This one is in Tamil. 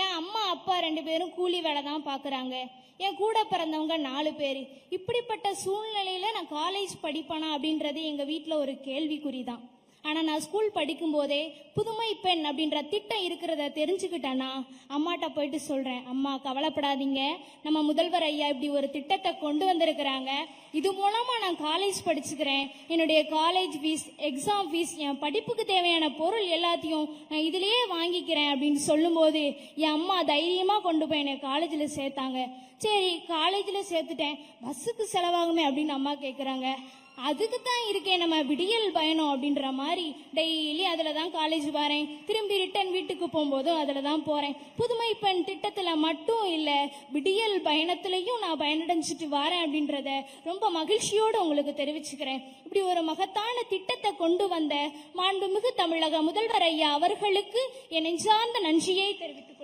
என் அம்மா அப்பா ரெண்டு பேரும் கூலி வேலை தான் பார்க்குறாங்க என் கூட பிறந்தவங்க நாலு பேர். இப்படிப்பட்ட சூழ்நிலையில நான் காலேஜ் படிப்பானா அப்படின்றது எங்க வீட்டில் ஒரு கேள்விக்குறி தான். ஆனால் நான் ஸ்கூல் படிக்கும்போதே புதுமை பெண் அப்படின்ற திட்டம் இருக்கிறத தெரிஞ்சுக்கிட்டேன்னா அம்மாட்ட போயிட்டு சொல்கிறேன் அம்மா கவலைப்படாதீங்க. நம்ம முதல்வர் ஐயா இப்படி ஒரு திட்டத்தை கொண்டு வந்திருக்கிறாங்க. இது மூலமாக நான் காலேஜ் படிச்சுக்கிறேன். என்னுடைய காலேஜ் ஃபீஸ் எக்ஸாம் ஃபீஸ் என் படிப்புக்கு தேவையான பொருள் எல்லாத்தையும் நான் இதிலேயே வாங்கிக்கிறேன் அப்படின்னு சொல்லும்போது என் அம்மா தைரியமாக கொண்டு போய் என்னை காலேஜில் சேர்த்தாங்க. சரி காலேஜில் சேர்த்துட்டேன். பஸ்ஸுக்கு செலவாகுமே அப்படின்னு அம்மா கேட்குறாங்க அதுக்கு தான் இருக்கேன் நம்ம விடியல் பயணம் அப்படின்ற மாதிரி. டெய்லி அதில் தான் காலேஜ் வரேன். திரும்பி ரிட்டர்ன் வீட்டுக்கு போகும்போதும் அதில் தான் போகிறேன் புதுமை பெண் திட்டத்தில் மட்டும் இல்லை விடியல் பயணத்துலையும் நான் பயனடைஞ்சிட்டு வரேன் அப்படின்றத ரொம்ப மகிழ்ச்சியோடு உங்களுக்கு தெரிவிச்சுக்கிறேன். இப்படி ஒரு மகத்தான திட்டத்தை கொண்டு வந்த மாண்புமிகு தமிழக முதல்வர் ஐயா அவர்களுக்கு என் நெஞ்சார்ந்த நன்றியை தெரிவித்துக்